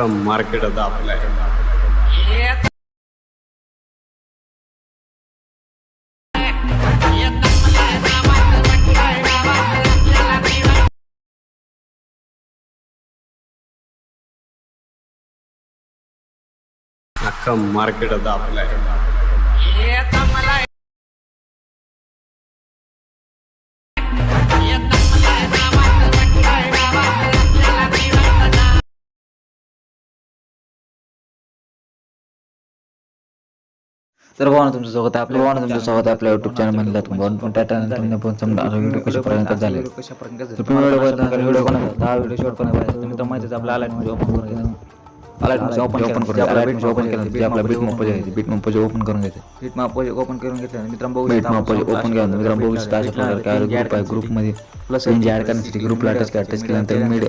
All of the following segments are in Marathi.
अख्खं मार्केट आता आपलं आहे अख्खं तर भावना तुमचं स्वागत आहे आपल्या भावना तुमचं स्वागत आहे आपल्या युट्यूब चॅनलमध्ये तुम्ही पण त्या तुम्ही पण समजा व्हिडिओ कशा प्रकारे झाले तुम्ही व्हिडिओ बघता व्हिडिओ कोणाचा दहा व्हिडिओ शॉर्ट कोणा पाहिजे. तुम्ही तर माहितीच आपला म्हणजे ओपन करून म्हणजे ओपन ओपन करून घ्यायचं बीट ओपन केलं आपला बीट बीट ओपन करून घ्यायचं बीट मप्पा ओपन करून घेतलं मित्रांनो बघू बीट ओपन केलं मित्रांनो बघू शकता अशा प्रकारे काय ग्रुप आहे ग्रुपमध्ये. प्लस ऍड करण्यासाठी ग्रुपला टच करा टच केल्यानंतर मिड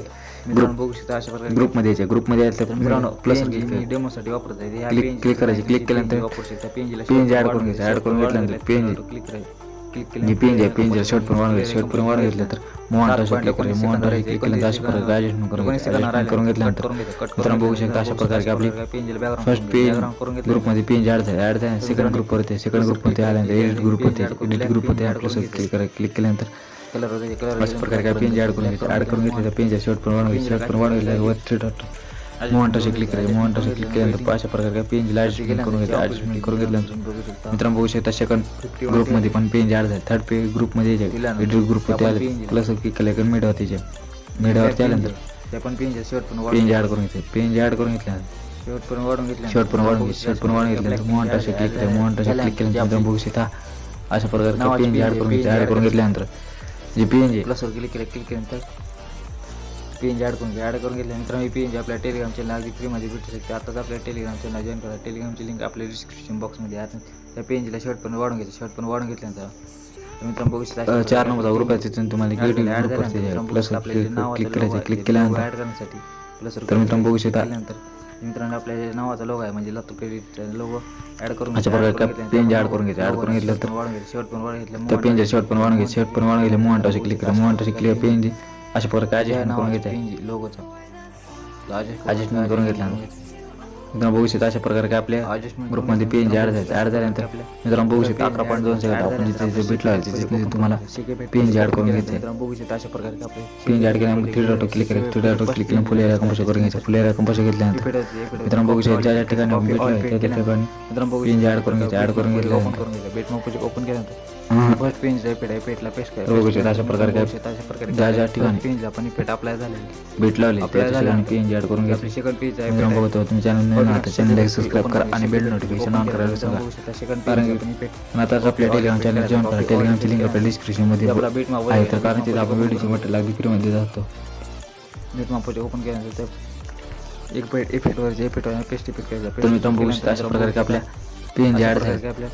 ग्रुप बघू शकता अशा प्रकारे. ग्रुपमध्ये यायचे ग्रुपमध्ये यायचं मित्रांनो प्लस डेमोसाठी वापरत आहे क्लिक क्लिक करायचे. क्लिक केल्यानंतर वापरू शकता. पेंजला पेंज ऍड करून घ्यायचं. ऍड करून घेतल्यानंतर पेंज क्लिक करायचं क्लिक केलं पेंज आहे पेंज शॉर्ट पण वाढून शॉर्ट पण वाढून घेतलं तर मोहन क्लिक करायचं मोहन क्लिक केल्यानंतर अशा प्रकारे ऍडजस्टमेंट करून करून घेतल्यानंतर मित्रांनो बघू शकता अशा प्रकारे आपली फर्स्ट पेज ग्रुपमध्ये पेज ऍड झाले सेकंड ग्रुप होते सेकंड ग्रुपमध्ये आल्यानंतर एडिट ग्रुप होते एडिट ग्रुप होते प्लस क्लिक करा क्लिक केल्यानंतर अशा प्रकारे काय पेज ऍड करून घ्यायचं ऍड करून घेतलं पेज शॉर्ट पण वाढून शॉर्ट पण वाढून घेतलं वर थ्री डॉट मोहन टच क्लिक करायचं मोहन टच क्लिक केल्यानंतर अशा प्रकारे काय पेज ऍडजस्टमेंट करून घ्यायचं ऍडजस्टमेंट करून घेतल्यानंतर. मित्रांनो बघू शकता सेकंड ग्रुपमध्ये पण पेज ऍड झाले थर्ड पेज ग्रुपमध्ये एडिट ग्रुप होते आले प्लस क्लिक केलं मिड होते मिडवरती आल्यानंतर पेज ऍड करून घेतलं. पेज ऍड करून घेतल्यानंतर. शॉर्ट पण वाढून घेतलं शॉर्ट पण वाढून घेतलं शॉर्ट पण वाढून घेतलं मोहन टच क्लिक केलं मोहन टच क्लिक केल्यानंतर बघू शकता अशा प्रकारे पेन ऍड करून घेतलं ऍड करून घेतल्यानंतर. जे पेन जे. प्लस क्लिक केलं क्लिक केल्यानंतर पेन ऍड करून ऍड करून घेतल्या मित्रांनो पेन आपल्या टेलिग्राम चॅनल अगदी फ्रीमध्ये भेटू शकते. आताच आपल्या टेलिग्राम चॅनल जॉईन करा. टेलिग्रामची लिंक आपल्या डिस्क्रिप्शन बॉक्समध्ये आहे. त्या पेनला शर्ट पण वाढून घ्यायचं. शर्ट पण वाढून घेतल्यानंतर तर मित्रांनो बघू शकता चार ग्रुप आहे तिथून तुम्हाला ऍड प्लस क्लिक करायचं क्लिक केल्यानंतर. ऍड करण्यासाठी प्लस तर मित्रांनो बघू शकता मित्रांनो आपल्या नावाचा लोगो आहे म्हणजे लातूर क्रेडिट लोगो ऍड करून अशा प्रकारे पेन ऍड करून घ्यायचं ऍड करून घेतलं तर वाढून घ्यायचं शर्ट पण वाढून घेतलं तर पेनचे शर्ट पण वाढून घ्यायचं शर्ट पण वाढून घेतलं मोहन टच क्लिक करा मोहन टच क्लिक पेन अशा प्रकारे ऍडजस्टमेंट करून घ्यायचं लोगोचा ऍडजस्टमेंट करून घेतलं. मित्रांनो बघू शकता अशा प्रकारे काय आपल्या ग्रुपमध्ये पी एन जी ऍड झाले. ऍड झाल्यानंतर मित्रांनो बघू शकता अकरा पॉईंट दोन सेकंड आपण जिथे जिथे भेटला तिथे तुम्हाला पेन ऍड करून घ्यायचं बघू शकता अशा प्रकारे जी ऍड केल्यानंतर थ्री डॉट क्लिक करायचं थ्री डॉट क्लिक केल्यानंतर फुल एरिया कंपोज करून घ्यायचं. फुल एरिया कंपोज घेतल्यानंतर मित्रांनो बघू शकता ज्या ज्या ठिकाणी आपण भेटलो त्या पी एन जी ऍड करून घ्यायचं. ऍड करून घेतल्यानंतर मग ओपन केल्यानंतर फर्स्ट पेन पेट पेटला पेस्ट शकता अशा प्रकारे काय अशा प्रकारे ज्या ज्या ठिकाणी पेन आपण पेट अप्लाय झालेली भेट लावली ठिकाणी पेन ऍड करून घ्यायचं सेकंड पेज आहे बघतो तुम्ही चॅनल नवीन आहात चॅनल सबस्क्राईब करा आणि बेल नोटिफिकेशन ऑन करायला सांगा. कारण की आता आपल्या टेलिग्राम चॅनल जॉईन करा. टेलिग्रामची लिंक आपल्या डिस्क्रिप्शनमध्ये आहे. तर कारण तिथे आपण व्हिडिओची मटेरियल अगदी फ्रीमध्ये जातो. नेट मापोचे ओपन केल्यानंतर एक पेट इफेक्ट वरचे इफेक्ट पेस्ट इफेक्ट करायचा तुम्ही बघू शकता. अशा प्रकारे आपल्या पेन ऍड झाले. आपल्या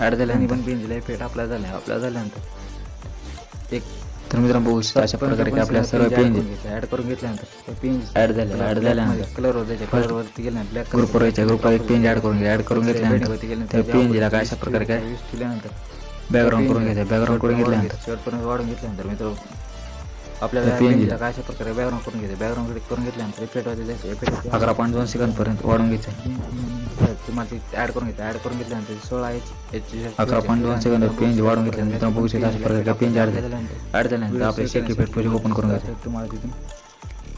ऍड झाल्याने पण पेन दिला इफेक्ट आपल्या झाल्या आपल्या झाल्यानंतर. एक तर मित्रांनो बघू शकता अशा प्रकारे की आपल्या सर्व पेन ऍड करून घेतल्यानंतर. पेन ऍड झाले ऍड झाल्यानंतर. कलर वर कलर वरती गेल्यानंतर ब्लॅक ग्रुप वर ग्रुप एक पेन ऍड करून ऍड करून घेतल्यानंतर. पेन दिला काय अशा प्रकारे काय? केल्यानंतर. बॅकग्राऊंड करून घ्यायचं बॅकग्राऊंड करून घेतल्यानंतर. शर्ट पण वाढून घेतल्यानंतर मित्र. आपल्याला पेन दिला काय अशा प्रकारे बॅकग्राऊंड करून घ्यायचं बॅकग्राऊंड करून घेतल्यानंतर इफेक्ट होते इफेक्ट अकरा पॉईंट दोन सेकंद पर्यंत वाढून घ्यायचं तुम्हाला ते ऍड करून घ्यायचं ऍड करून घेतल्यानंतर सोळा एच अकरा पॉईंट दोन सेकंद पेंज वाढून घेतल्यानंतर बघू शकता अशा प्रकारे पेंज झाल्यानंतर ऍड झाल्यानंतर आपले शेक इफेक्ट पेज ओपन करून घ्यायचं. तुम्हाला तिथून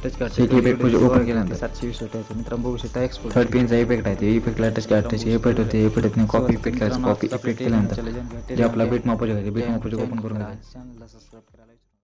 टच करा शेक इफेक्ट पेज ओपन केल्यानंतर. सातशे वीस वाटायचं मित्रांनो बघू शकता एक्सपोर्ट थर्ड पेनचा इफेक्ट आहे. ते इफेक्टला टच करा टच इफेक्ट होते इफेक्ट कॉपी इफेक्ट करायचं. कॉपी इफेक्ट केल्यानंतर. जे आपला बीट मापोचे बीट मापोचे ओपन करून घ्यायचं